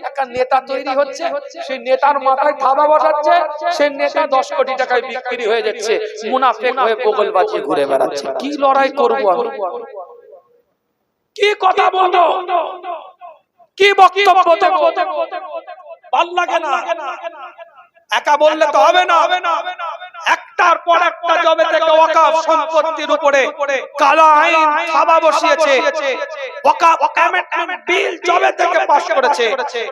একটা নেতা তৈরি হচ্ছে সেই নেতার মাথায় থাবা বসাচ্ছে সেই নেতা দশ কোটি টাকায় বিক্রি হয়ে যাচ্ছে মুনাফেক হয়ে বগল বাজিয়ে ঘুরে বেড়াচ্ছে কি লড়াই করব আমি? কি কথা বলব? কি বক্তব্য দেবো? ভালো লাগে না। একা বললে তো হবে না। একটার পর একটা জবে থেকে ওয়াকাফ সম্পত্তির উপরে কালো আইন থাবা বসিয়েছে। ওয়াকাফ অ্যামেন্ডমেন্ট বিল জবে থেকে পাস করেছে।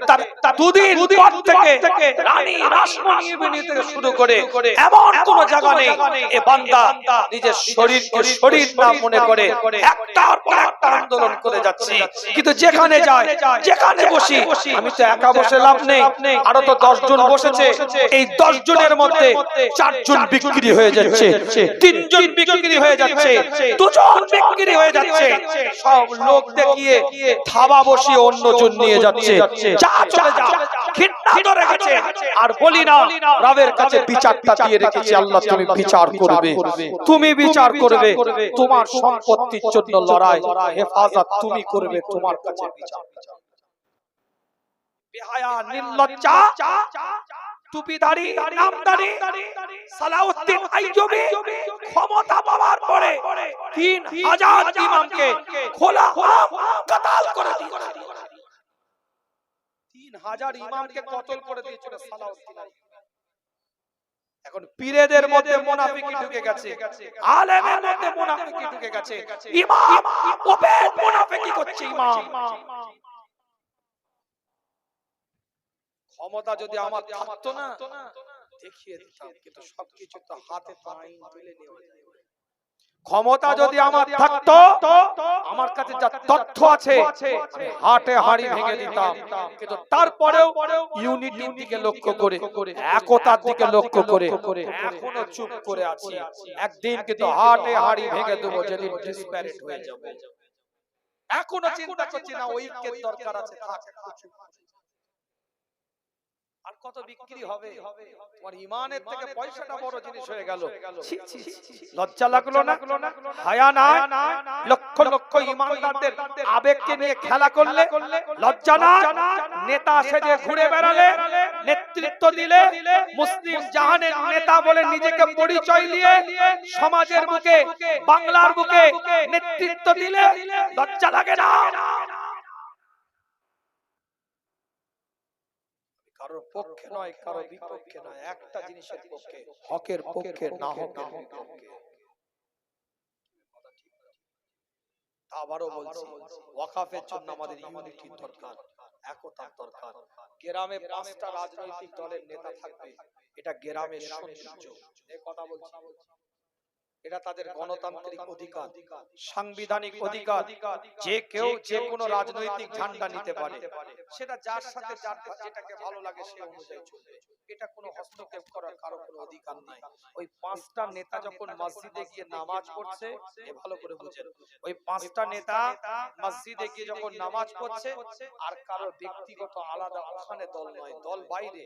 তার দুদিন পর থেকে রানী রাসমণি থেকে শুরু করে। এমন কোন জায়গা নেই। এ বান্দা নিজের শরীরকে শরীর না মনে করে। একটার পর একটা আন্দোলন করে যাচ্ছে। কিন্তু যেখানে যায় যেখানে বসি আমি তো একা বসে লাভ নেই। আরও তো দশ জন বসেছে। এই দশ জনের মধ্যে চারজন বিক্রি হয়ে যাচ্ছে তিনজন বিক্রি হয়ে যাচ্ছে দুজন বিক্রি হয়ে যাচ্ছে। সব লোক দেখিয়ে থাবা বসিয়ে অন্যজন নিয়ে যাচ্ছে। যা চলে যা আর বলি না রবের কাছে বিচারটা দিয়ে রেখেছি আল্লাহ তুমি বিচার করবে। তুমি বিচার করবে। তোমার সম্পত্তির জন্য লড়াই হেফাজত তুমি করবে তোমার কাছে বিচার। বেহায়া নির্লজ্জা টুপিধারী এখন পীরেদের মধ্যে মুনাফিকি ঢুকে গেছে, আলেমের মধ্যে মুনাফিকি ঢুকে গেছে, ইমাম মুনাফিকি করছে ইমাম। ক্ষমতা যদি আমার থাকতো না দেখিয়ে দিতাম। কিন্তু সবকিছু তো হাতে তো আইন তুলে নেওয়া যায়। ক্ষমতা যদি আমার থাকতো আমার কাছে যা তথ্য আছে হাটে হাড়ি ভেঙে দিতাম। কিন্তু তারপরেও ইউনিটির দিকে লক্ষ্য করে একতার দিকে লক্ষ্য করে এখনও চুপ করে আছি। একদিন কিন্তু হাটে হাড়ি ভেঙে দেবো যেদিন ডিসপ্যারেট হয়ে যাবে। এখনও চিন্তা করছি না ঐক্যের দরকার আছে থাক। আর কত বিক্রি হবে? তোমার ইমানের থেকে পয়সাটা বড় জিনিস হয়ে গেল। ছি, ছি, ছি, লজ্জা লাগল না? হায়া না লক্ষ লক্ষ ইমানদারদের আবেগকে নিয়ে খেলা করলে লজ্জা না নেতা সেজে ঘুরে বেড়ালে নেতৃত্ব দিলে মুসলিম জাহানের নেতা বলে নিজেকে পরিচয় দিয়ে সমাজের বুকে বাংলার বুকে নেতৃত্ব দিলে লজ্জা লাগে না? কারোর পক্ষে নয়, কারও বিপক্ষে নয়, একটা জিনিসের পক্ষে, হকের পক্ষে না হকের পক্ষে আবারও বলছি, ওয়াকাফের জন্য আমাদের ইউনিটির দরকার, একতার দরকার। গ্রামে পাঁচটা রাজনৈতিক দলের নেতা থাকবে, এটা গ্রামের সৌন্দর্য। এই কথা বলছি। এটা তাদের গণতান্ত্রিক অধিকার সাংবিধানিক অধিকার যে কেউ যে কোনো রাজনৈতিক ঝান্ডা নিতে পারে সেটা যার সাথে যার যেটাকে ভালো লাগে সে অনুযায়ী চলবে। এটা কোনো কারও কোনো অধিকার নাই। ওই পাঁচটা নেতা যখন মসজিদে গিয়ে নামাজ পড়ছে এ ভালো করে বুঝেন। ওই পাঁচটা নেতা মসজিদে গিয়ে যখন নামাজ পড়ছে আর কারও ব্যক্তিগত আলাদা ওখানে দল নয় দল বাইরে।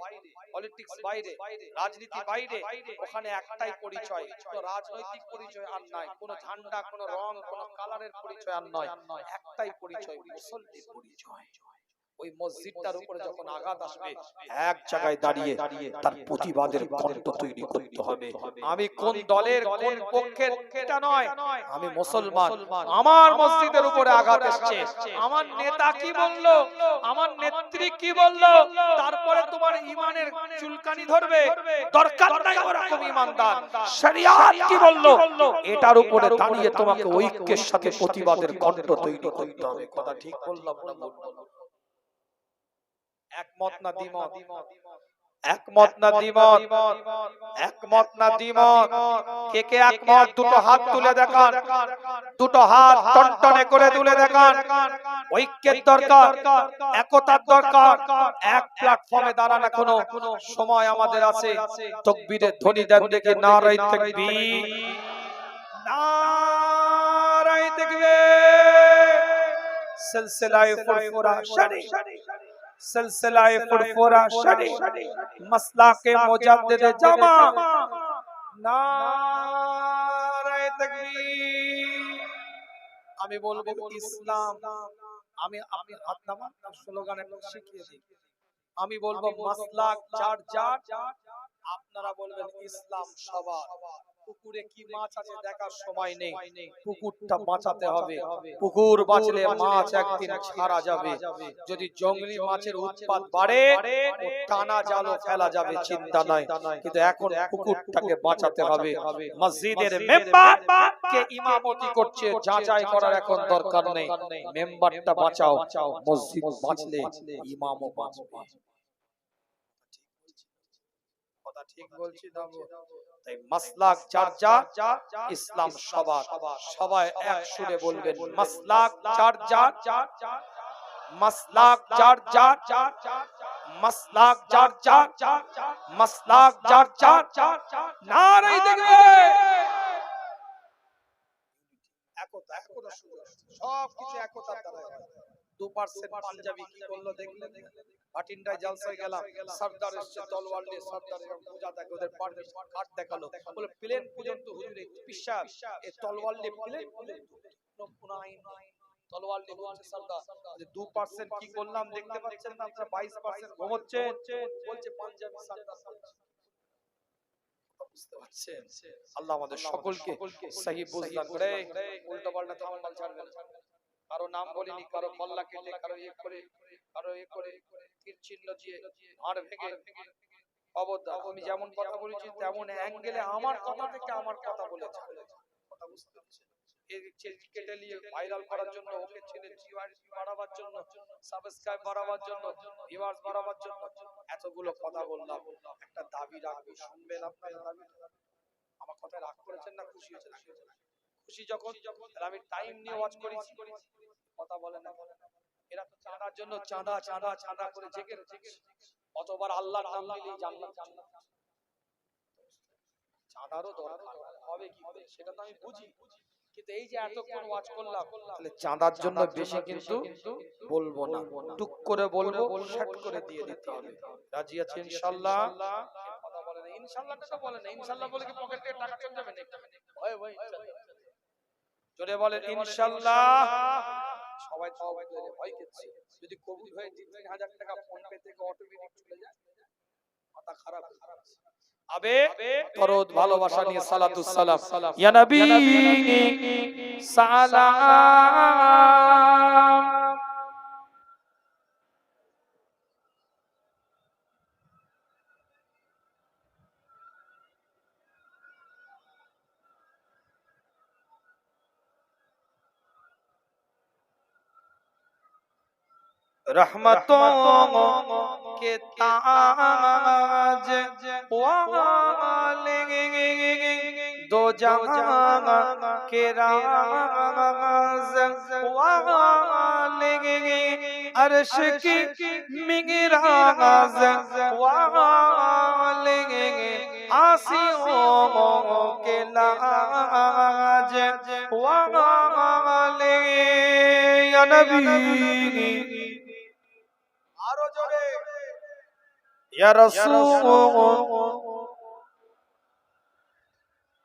পলিটিক্স বাইরে। রাজনীতি বাইরে ওখানে একটাই পরিচয়। কোনো রাজনৈতিক পরিচয় আর নাই কোনো ঝান্ডা কোনো রং কোনো কালারের পরিচয় আর নয়। একটাই পরিচয় পরিচয়। ওই মসজিদটার উপরে যখন আঘাত আসবে এক জায়গায় দাঁড়িয়ে তার প্রতিবাদের কণ্ঠ তৈরি করতে হবে। আমি কোন দলের কোন পক্ষের এটা নয় আমি মুসলমান। আমার মসজিদের উপরে আঘাত এসছে। আমার নেতা কি বলল? আমার নেত্রী কি বলল? তারপরে তোমার ইমানের চুলকানি ধরবে। দরকার নাই ওরকম ইমানদার। শরিয়াত কি বলল? এটার উপরে দাঁড়িয়ে তোমাকে ঐক্যের সাথে প্রতিবাদের কণ্ঠ তৈরি করতে হবে। কথা ঠিক বললাম না বললাম? একমত না দ্বিমত? একমত না দ্বিমত? একমত না দ্বিমত? কে কে একমত? দুটো হাত তুলে দেখান। দুটো হাত টনটনে করে তুলে দেখান। ঐক্যের দরকার। একতার দরকার। এক প্ল্যাটফর্মে দাঁড়ানো কোনো সময় আমাদের আছে। তকবীরের ধ্বনি দেন দেখে নারাই তাকবীর। নারাই তাকবীর। সিলসিলায়ে ফুরফুরা। শরীফ সিলসিলায়ে ফুরফুরা শরীফ মাসলাকে মুজাদ্দিদ জামা নারায়ে তাকবীর আমি বলব ইসলাম আমি আমি হাত নামান স্লোগান একটা শিখিয়ে দিই আমি বলব মাসলাক চার চার আপনারা বলবেন ইসলাম সবার। পুকুরে কি মাছ আছে দেখার সময় নেই। পুকুরটা বাঁচাতে হবে। পুকুর বাঁচলে মাছ একদিন ছাড়া যাবে। যদি জঙ্গলি মাছের উৎপাদ বাড়ে টানা জালও ফেলা যাবে চিন্তা নাই। কিন্তু এখন পুকুরটাকে বাঁচাতে হবে। মসজিদের মেম্বার কে ইমামতি করছে যাচাই করার এখন দরকার নেই। মেম্বারটা বাঁচাও। মসজিদ বাঁচলে ইমামও বাঁচবে। কথা ঠিক বলছি তাই মাসলাক চার চার ইসলাম সবার সবাই এক সুরে বলবেন মাসলাক চার চার মাসলাক চার চার মাসলাক চার চার মাসলাক চার চার নারাই দেখবে একতা একতা সব কিছু একতার দ্বারা হয়। দু পার্সেন্ট পাঞ্জাবি কি করল দেখলেন ভাটিন্ডায় জালসায় গেলাম। সর্দার এসছে তলোয়ার নিয়ে সর্দার পূজা দেখে ওদের পারমিশন কার্ড দেখাল। বলে প্লেন পর্যন্ত হুজুরে তলোয়ার নিয়ে প্লেন পর্যন্ত কোনো কোনো আইন নাই। তলোয়ার নিয়ে বলছে যে দু পার্সেন্ট কি করলাম দেখতে পাচ্ছেন না আপনারা? বাইশ পার্সেন্ট ঘুমোচ্ছে বলছে পাঞ্জাবি সর্দার বুঝতে পারছেন? আল্লাহ আমাদের সকলকে সহি বুঝদান করে উল্টো পাল্টা থামাল ছাড়বে কারও নাম বলিনি কারও কল্লা কেটে কারও। ইয়ে করে। কারও ইয়ে করে তীর চিহ্ন দিয়ে হাড় ভেঙে আমি যেমন কথা বলেছি তেমন অ্যাঙ্গেলে আমার কথা থেকে আমার কথা বলেছে। কথা বুঝতে পারছেন কেটে নিয়ে ভাইরাল করার জন্য ওকে ছেলে বাড়াবার জন্য সাবস্ক্রাইব বাড়াবার জন্য ভিউয়ার্স বাড়াবার জন্য এতগুলো কথা বললাম। একটা দাবি রাখব শুনবেন আপনারা দাবি। আমার কথায় রাগ করেছেন না খুশি খুশি যখন আমি টাইম নিয়ে ওয়াচ করেছি। কথা বলে না। এরা তো চাঁদার জন্য চাঁদা চাঁদা চাঁদা করে জেগে অতবার আল্লাহর নাম নিলেই জান্নাত জান্নাত চাঁদারও দরকার। হবে কি করে? সেটা তো আমি বুঝি। কিন্তু এই যে এতক্ষণ ওয়াচ করলাম তাহলে চাঁদার জন্য বেশি কিন্তু বলব না। টুক করে বলব শাট করে দিয়ে দিতে হবে। রাজি আছে ইনশাআল্লাহ কথা বলে না। ইনশাআল্লাহটা তো বলে না। ইনশাআল্লাহ বলে কি পকেট থেকে টাকা চলে যাবে না ভয় ভয় জোরে বলেন ইনশাআল্লাহ সবাই করে ভয় করছে যদি কবুল হয়ে তিন তিন হাজার টাকা ফোন পে থেকে অটোমেটিক চলে যায় মাথা খারাপ খারাপ আবে দরদ ভালোবাসা নিয়ে সালাতু সালাম। ইয়া নবী সালাম। رحمتوں کے تاج والے دو جہاں کے راز والے عرش کی مگراز والے آسیوں کے لاج والے یا نبی ইয়া রাসূল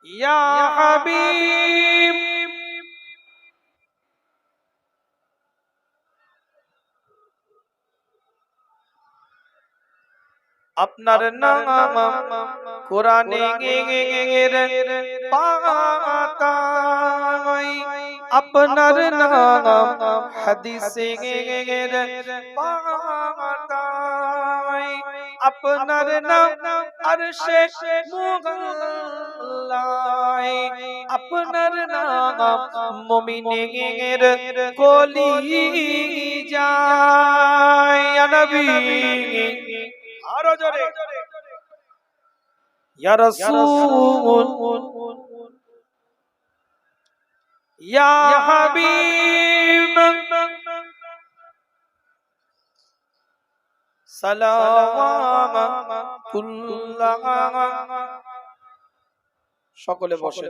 ইয়া হাবিব আপনার নাম কোরআনে পাতায় আপনার নাম হাদিসে পাতায় আপনার নাম আরশে মুগল্লায় আপনার নাম মুমিনের কলি যায় নবী আরও জোরে ইয়া রাসূল ইয়া হাবিব সকলে বসেন।